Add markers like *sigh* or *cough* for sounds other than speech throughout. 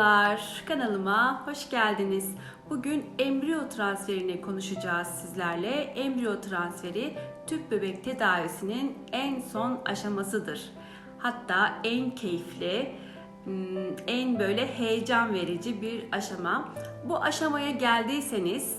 Merhabalar, kanalıma hoş geldiniz. Bugün embriyo transferini konuşacağız sizlerle. Embriyo transferi tüp bebek tedavisinin en son aşamasıdır. Hatta en keyifli, hmm, en böyle heyecan verici bir aşama. Bu aşamaya geldiyseniz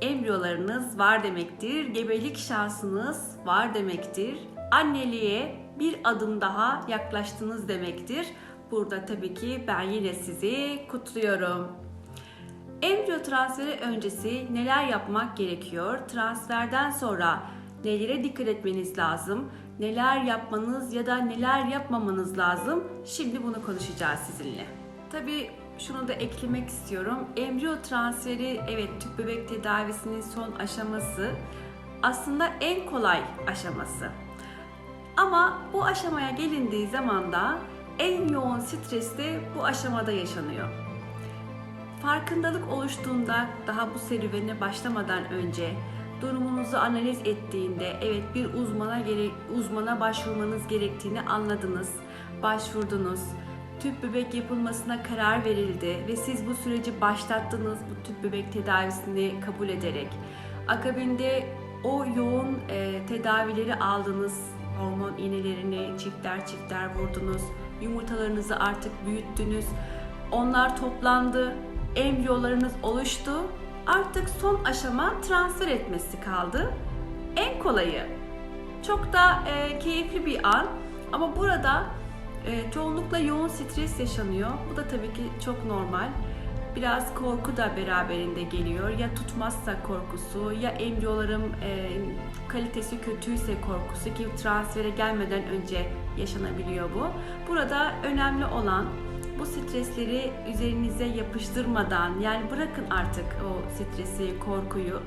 embriyolarınız var demektir. Gebelik şansınız var demektir. Anneliğe bir adım daha yaklaştınız demektir. Burada tabii ki ben yine sizi kutluyorum. Embriyo transferi öncesi neler yapmak gerekiyor? Transferden sonra nelere dikkat etmeniz lazım? Neler yapmanız ya da neler yapmamanız lazım? Şimdi bunu konuşacağız sizinle. Tabii şunu da eklemek istiyorum. Embriyo transferi evet tüp bebek tedavisinin son aşaması aslında en kolay aşaması. Ama bu aşamaya gelindiği zaman da en yoğun stres de bu aşamada yaşanıyor. Farkındalık oluştuğunda daha bu serüvene başlamadan önce durumunuzu analiz ettiğinde evet bir uzmana gere uzmana başvurmanız gerektiğini anladınız, başvurdunuz. Tüp bebek yapılmasına karar verildi ve siz bu süreci başlattınız bu tüp bebek tedavisini kabul ederek. Akabinde o yoğun e, tedavileri aldınız, hormon iğnelerini çiftler çiftler vurdunuz, yumurtalarınızı artık büyüttünüz, onlar toplandı, embriyolarınız oluştu. Artık son aşama transfer etmesi kaldı. En kolayı. Çok da e, keyifli bir an ama burada e, çoğunlukla yoğun stres yaşanıyor. Bu da tabii ki çok normal. Biraz korku da beraberinde geliyor. Ya tutmazsa korkusu, ya embriyolarım e, kalitesi kötüyse korkusu ki transfere gelmeden önce yaşanabiliyor bu. Burada önemli olan bu stresleri üzerinize yapıştırmadan yani bırakın artık o stresi, korkuyu.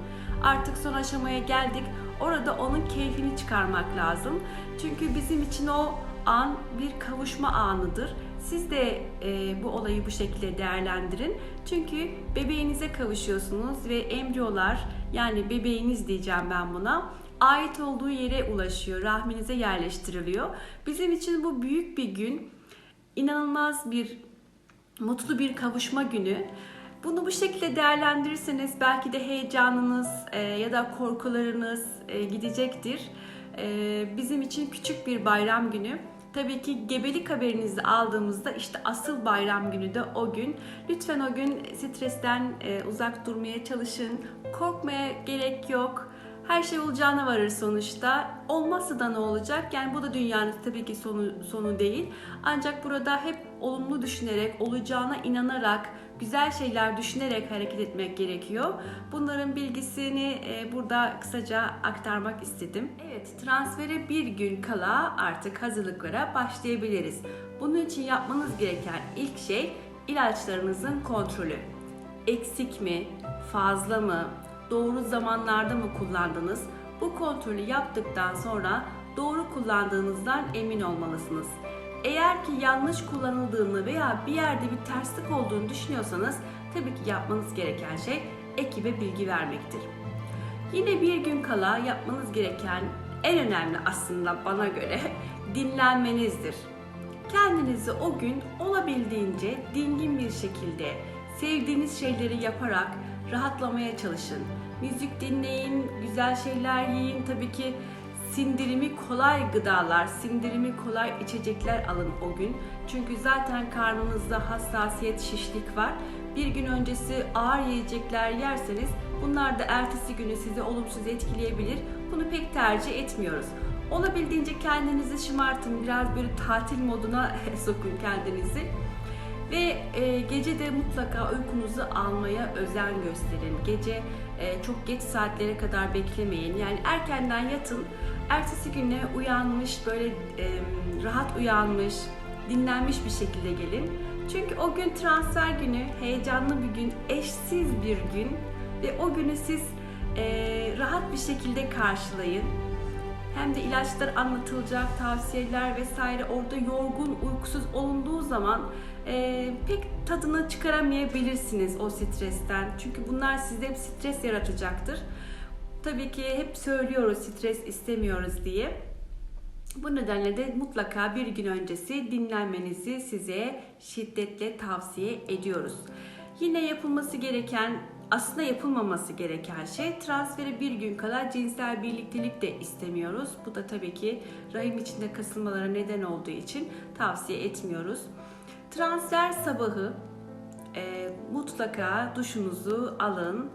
Artık son aşamaya geldik. Orada onun keyfini çıkarmak lazım. Çünkü bizim için o an bir kavuşma anıdır. Siz de e, bu olayı bu şekilde değerlendirin. Çünkü bebeğinize kavuşuyorsunuz ve embriyolar yani bebeğiniz diyeceğim ben buna ait olduğu yere ulaşıyor, rahminize yerleştiriliyor. Bizim için bu büyük bir gün, inanılmaz bir mutlu bir kavuşma günü. Bunu bu şekilde değerlendirirseniz belki de heyecanınız e, ya da korkularınız e, gidecektir. E, bizim için küçük bir bayram günü. Tabii ki gebelik haberinizi aldığımızda işte asıl bayram günü de o gün. Lütfen o gün stresten e, uzak durmaya çalışın. Korkmaya gerek yok. Her şey olacağına varır sonuçta. Olmazsa da ne olacak? Yani bu da dünyanın tabii ki sonu, sonu değil. Ancak burada hep olumlu düşünerek, olacağına inanarak, güzel şeyler düşünerek hareket etmek gerekiyor. Bunların bilgisini e, burada kısaca aktarmak istedim. Evet, transfere bir gün kala artık hazırlıklara başlayabiliriz. Bunun için yapmanız gereken ilk şey ilaçlarınızın kontrolü. Eksik mi, fazla mı, doğru zamanlarda mı kullandınız? Bu kontrolü yaptıktan sonra doğru kullandığınızdan emin olmalısınız. Eğer ki yanlış kullanıldığını veya bir yerde bir terslik olduğunu düşünüyorsanız tabii ki yapmanız gereken şey ekibe bilgi vermektir. Yine bir gün kala yapmanız gereken en önemli aslında bana göre *laughs* dinlenmenizdir. Kendinizi o gün olabildiğince dingin bir şekilde sevdiğiniz şeyleri yaparak rahatlamaya çalışın. Müzik dinleyin, güzel şeyler yiyin. Tabii ki sindirimi kolay gıdalar, sindirimi kolay içecekler alın o gün. Çünkü zaten karnınızda hassasiyet, şişlik var. Bir gün öncesi ağır yiyecekler yerseniz bunlar da ertesi günü sizi olumsuz etkileyebilir. Bunu pek tercih etmiyoruz. Olabildiğince kendinizi şımartın, biraz böyle tatil moduna *laughs* sokun kendinizi. Ve e, gece de mutlaka uykunuzu almaya özen gösterin. Gece e, çok geç saatlere kadar beklemeyin. Yani erkenden yatın. Ertesi güne uyanmış, böyle e, rahat uyanmış, dinlenmiş bir şekilde gelin. Çünkü o gün transfer günü, heyecanlı bir gün, eşsiz bir gün ve o günü siz e, rahat bir şekilde karşılayın hem de ilaçlar anlatılacak, tavsiyeler vesaire orada yorgun, uykusuz olunduğu zaman e, pek tadını çıkaramayabilirsiniz o stresten. Çünkü bunlar sizde hep stres yaratacaktır. Tabii ki hep söylüyoruz stres istemiyoruz diye. Bu nedenle de mutlaka bir gün öncesi dinlenmenizi size şiddetle tavsiye ediyoruz. Yine yapılması gereken aslında yapılmaması gereken şey transferi bir gün kala cinsel birliktelik de istemiyoruz. Bu da tabii ki rahim içinde kasılmalara neden olduğu için tavsiye etmiyoruz. Transfer sabahı e, mutlaka duşunuzu alın.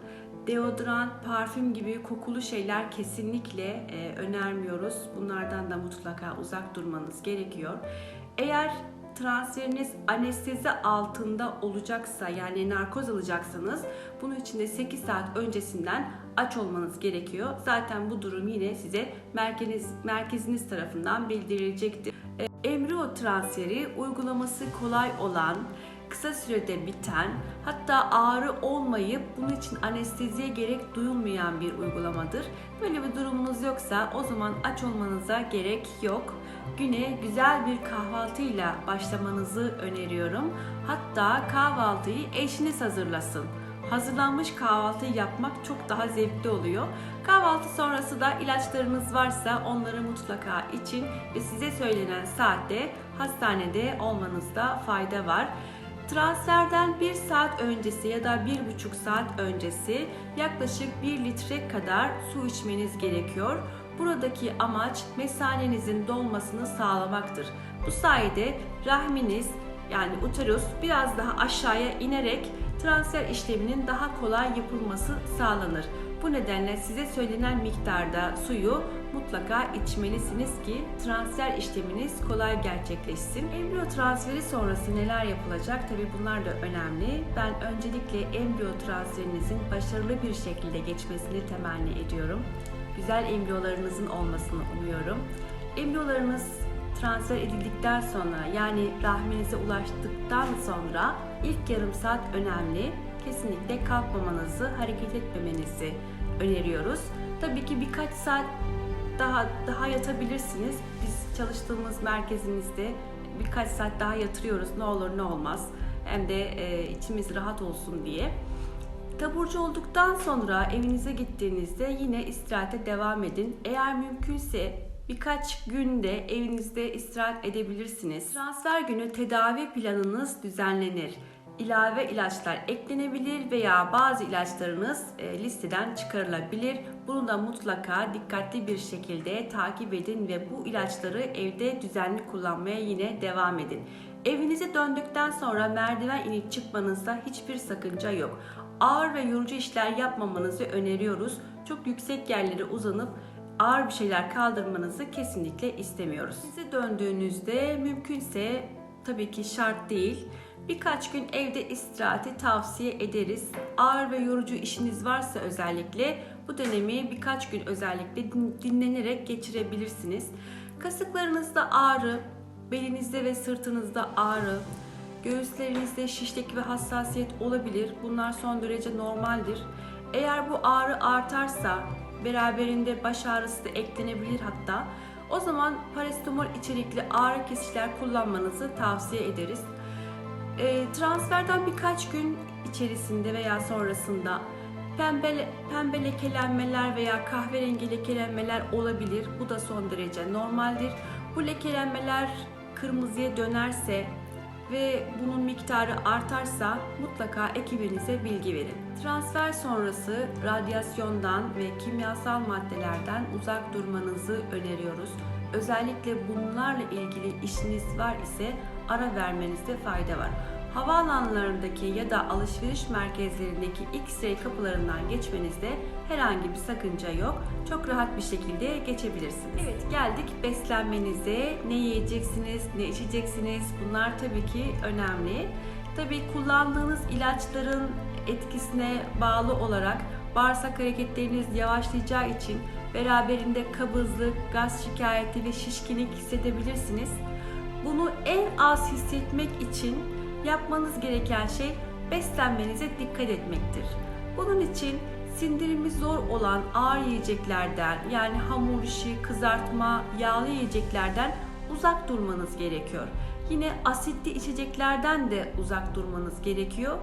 Deodorant, parfüm gibi kokulu şeyler kesinlikle e, önermiyoruz. Bunlardan da mutlaka uzak durmanız gerekiyor. Eğer transferiniz anestezi altında olacaksa yani narkoz alacaksanız bunun için de 8 saat öncesinden aç olmanız gerekiyor. Zaten bu durum yine size merkez, merkeziniz tarafından bildirilecektir. E, embriyo transferi uygulaması kolay olan, kısa sürede biten, hatta ağrı olmayıp bunun için anesteziye gerek duyulmayan bir uygulamadır. Böyle bir durumunuz yoksa o zaman aç olmanıza gerek yok. Güne güzel bir kahvaltıyla başlamanızı öneriyorum. Hatta kahvaltıyı eşiniz hazırlasın. Hazırlanmış kahvaltı yapmak çok daha zevkli oluyor. Kahvaltı sonrası da ilaçlarınız varsa onları mutlaka için ve size söylenen saatte hastanede olmanızda fayda var. Transferden 1 saat öncesi ya da 1,5 saat öncesi yaklaşık 1 litre kadar su içmeniz gerekiyor. Buradaki amaç mesanenizin dolmasını sağlamaktır. Bu sayede rahminiz yani uterus biraz daha aşağıya inerek transfer işleminin daha kolay yapılması sağlanır. Bu nedenle size söylenen miktarda suyu mutlaka içmelisiniz ki transfer işleminiz kolay gerçekleşsin. Embriyo transferi sonrası neler yapılacak? Tabi bunlar da önemli. Ben öncelikle embriyo transferinizin başarılı bir şekilde geçmesini temenni ediyorum. Güzel embriyolarınızın olmasını umuyorum. Embriyolarınız transfer edildikten sonra yani rahminize ulaştıktan sonra ilk yarım saat önemli. Kesinlikle kalkmamanızı, hareket etmemenizi öneriyoruz. Tabii ki birkaç saat daha daha yatabilirsiniz. Biz çalıştığımız merkezimizde birkaç saat daha yatırıyoruz. Ne olur ne olmaz. Hem de e, içimiz rahat olsun diye. Taburcu olduktan sonra evinize gittiğinizde yine istirahate devam edin. Eğer mümkünse birkaç günde evinizde istirahat edebilirsiniz. Transfer günü tedavi planınız düzenlenir. İlave ilaçlar eklenebilir veya bazı ilaçlarınız e, listeden çıkarılabilir. Bunu da mutlaka dikkatli bir şekilde takip edin ve bu ilaçları evde düzenli kullanmaya yine devam edin. Evinize döndükten sonra merdiven inip çıkmanızda hiçbir sakınca yok. Ağır ve yorucu işler yapmamanızı öneriyoruz. Çok yüksek yerlere uzanıp ağır bir şeyler kaldırmanızı kesinlikle istemiyoruz. Size döndüğünüzde mümkünse tabii ki şart değil. Birkaç gün evde istirahati tavsiye ederiz. Ağır ve yorucu işiniz varsa özellikle bu dönemi birkaç gün özellikle dinlenerek geçirebilirsiniz. Kasıklarınızda ağrı, belinizde ve sırtınızda ağrı, göğüslerinizde şişlik ve hassasiyet olabilir. Bunlar son derece normaldir. Eğer bu ağrı artarsa beraberinde baş ağrısı da eklenebilir hatta. O zaman parasetamol içerikli ağrı kesiciler kullanmanızı tavsiye ederiz. E, transferden birkaç gün içerisinde veya sonrasında pembe, pembe lekelenmeler veya kahverengi lekelenmeler olabilir. Bu da son derece normaldir. Bu lekelenmeler kırmızıya dönerse ve bunun miktarı artarsa mutlaka ekibinize bilgi verin. Transfer sonrası radyasyondan ve kimyasal maddelerden uzak durmanızı öneriyoruz. Özellikle bunlarla ilgili işiniz var ise ara vermenizde fayda var. Havaalanlarındaki ya da alışveriş merkezlerindeki X-ray kapılarından geçmenizde herhangi bir sakınca yok. Çok rahat bir şekilde geçebilirsiniz. Evet geldik beslenmenize. Ne yiyeceksiniz, ne içeceksiniz bunlar tabii ki önemli. Tabii kullandığınız ilaçların etkisine bağlı olarak bağırsak hareketleriniz yavaşlayacağı için beraberinde kabızlık, gaz şikayeti ve şişkinlik hissedebilirsiniz. Bunu en az hissetmek için yapmanız gereken şey beslenmenize dikkat etmektir. Bunun için sindirimi zor olan ağır yiyeceklerden yani hamur işi, kızartma, yağlı yiyeceklerden uzak durmanız gerekiyor. Yine asitli içeceklerden de uzak durmanız gerekiyor.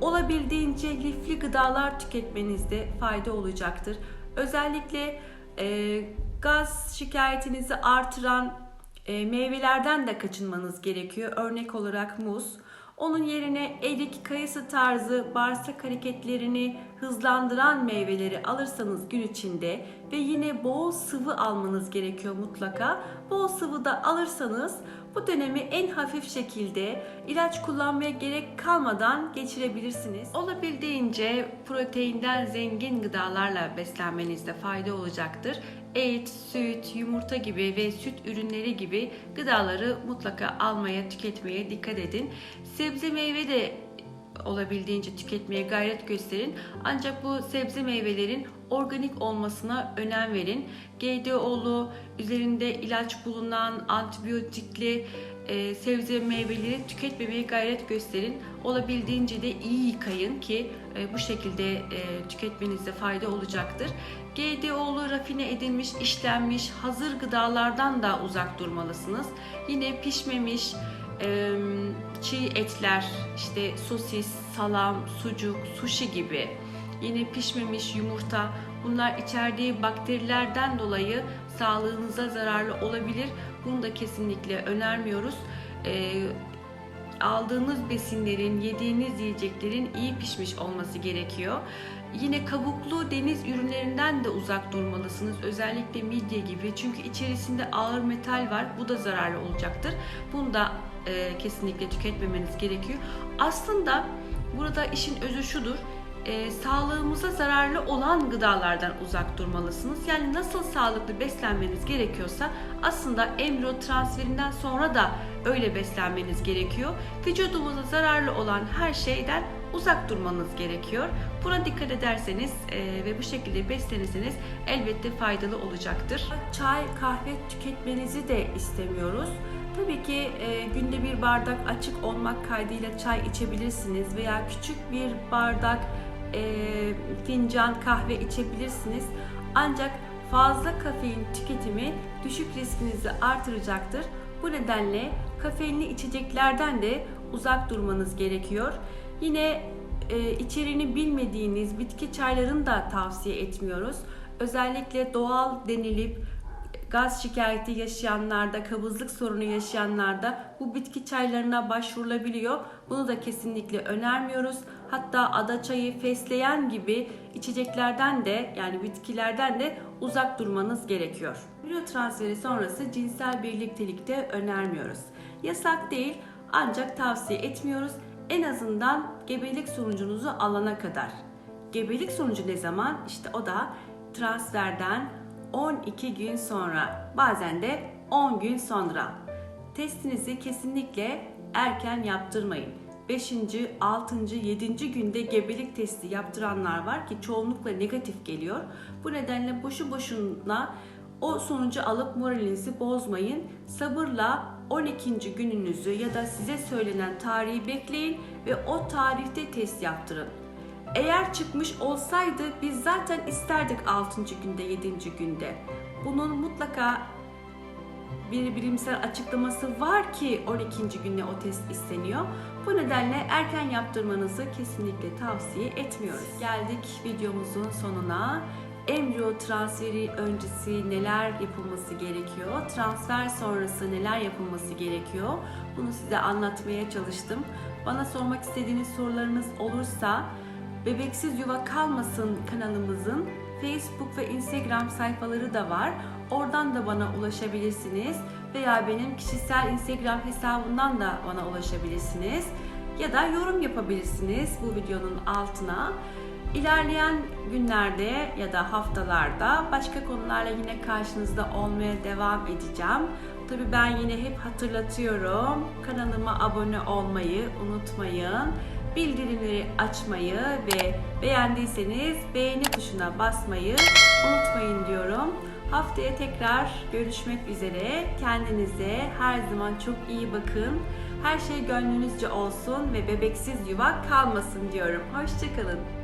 Olabildiğince lifli gıdalar tüketmenizde fayda olacaktır. Özellikle e, Gaz şikayetinizi artıran e, meyvelerden de kaçınmanız gerekiyor. Örnek olarak muz. Onun yerine erik, kayısı tarzı bağırsak hareketlerini hızlandıran meyveleri alırsanız gün içinde ve yine bol sıvı almanız gerekiyor mutlaka. Bol sıvı da alırsanız bu dönemi en hafif şekilde ilaç kullanmaya gerek kalmadan geçirebilirsiniz. Olabildiğince proteinden zengin gıdalarla beslenmenizde fayda olacaktır. Et, süt, yumurta gibi ve süt ürünleri gibi gıdaları mutlaka almaya, tüketmeye dikkat edin. Sebze meyve de olabildiğince tüketmeye gayret gösterin. Ancak bu sebze meyvelerin organik olmasına önem verin. GDO'lu, üzerinde ilaç bulunan antibiyotikli e, sebze meyveleri tüketmemeye gayret gösterin. Olabildiğince de iyi yıkayın ki e, bu şekilde e, tüketmenizde fayda olacaktır. GDO'lu, rafine edilmiş, işlenmiş, hazır gıdalardan da uzak durmalısınız. Yine pişmemiş, e, çiğ etler, işte sosis, salam, sucuk, sushi gibi yine pişmemiş yumurta bunlar içerdiği bakterilerden dolayı sağlığınıza zararlı olabilir. Bunu da kesinlikle önermiyoruz. E, aldığınız besinlerin, yediğiniz yiyeceklerin iyi pişmiş olması gerekiyor. Yine kabuklu deniz ürünlerinden de uzak durmalısınız. Özellikle midye gibi. Çünkü içerisinde ağır metal var. Bu da zararlı olacaktır. Bunu da e, kesinlikle tüketmemeniz gerekiyor. Aslında burada işin özü şudur. E, sağlığımıza zararlı olan gıdalardan uzak durmalısınız. Yani nasıl sağlıklı beslenmeniz gerekiyorsa aslında embriyo transferinden sonra da öyle beslenmeniz gerekiyor. Vücudumuza zararlı olan her şeyden uzak durmanız gerekiyor. Buna dikkat ederseniz e, ve bu şekilde beslenirseniz elbette faydalı olacaktır. Çay, kahve tüketmenizi de istemiyoruz. Tabii ki e, günde bir bardak açık olmak kaydıyla çay içebilirsiniz veya küçük bir bardak fincan kahve içebilirsiniz. Ancak fazla kafein tüketimi düşük riskinizi artıracaktır. Bu nedenle kafeinli içeceklerden de uzak durmanız gerekiyor. Yine e, içeriğini bilmediğiniz bitki çaylarını da tavsiye etmiyoruz. Özellikle doğal denilip gaz şikayeti yaşayanlarda, kabızlık sorunu yaşayanlarda bu bitki çaylarına başvurulabiliyor. Bunu da kesinlikle önermiyoruz. Hatta ada çayı, fesleğen gibi içeceklerden de yani bitkilerden de uzak durmanız gerekiyor. Embriyo transferi sonrası cinsel birliktelikte önermiyoruz. Yasak değil ancak tavsiye etmiyoruz. En azından gebelik sonucunuzu alana kadar. Gebelik sonucu ne zaman? İşte o da transferden 12 gün sonra, bazen de 10 gün sonra. Testinizi kesinlikle erken yaptırmayın. 5. 6. 7. günde gebelik testi yaptıranlar var ki çoğunlukla negatif geliyor. Bu nedenle boşu boşuna o sonucu alıp moralinizi bozmayın. Sabırla 12. gününüzü ya da size söylenen tarihi bekleyin ve o tarihte test yaptırın. Eğer çıkmış olsaydı biz zaten isterdik 6. günde 7. günde. Bunun mutlaka bir bilimsel açıklaması var ki 12. günde o test isteniyor. Bu nedenle erken yaptırmanızı kesinlikle tavsiye etmiyoruz. Geldik videomuzun sonuna. Embriyo transferi öncesi neler yapılması gerekiyor? Transfer sonrası neler yapılması gerekiyor? Bunu size anlatmaya çalıştım. Bana sormak istediğiniz sorularınız olursa Bebeksiz Yuva Kalmasın kanalımızın Facebook ve Instagram sayfaları da var. Oradan da bana ulaşabilirsiniz veya benim kişisel Instagram hesabından da bana ulaşabilirsiniz ya da yorum yapabilirsiniz bu videonun altına. İlerleyen günlerde ya da haftalarda başka konularla yine karşınızda olmaya devam edeceğim. Tabii ben yine hep hatırlatıyorum. Kanalıma abone olmayı unutmayın bildirimleri açmayı ve beğendiyseniz beğeni tuşuna basmayı unutmayın diyorum. Haftaya tekrar görüşmek üzere. Kendinize her zaman çok iyi bakın. Her şey gönlünüzce olsun ve bebeksiz yuva kalmasın diyorum. Hoşçakalın.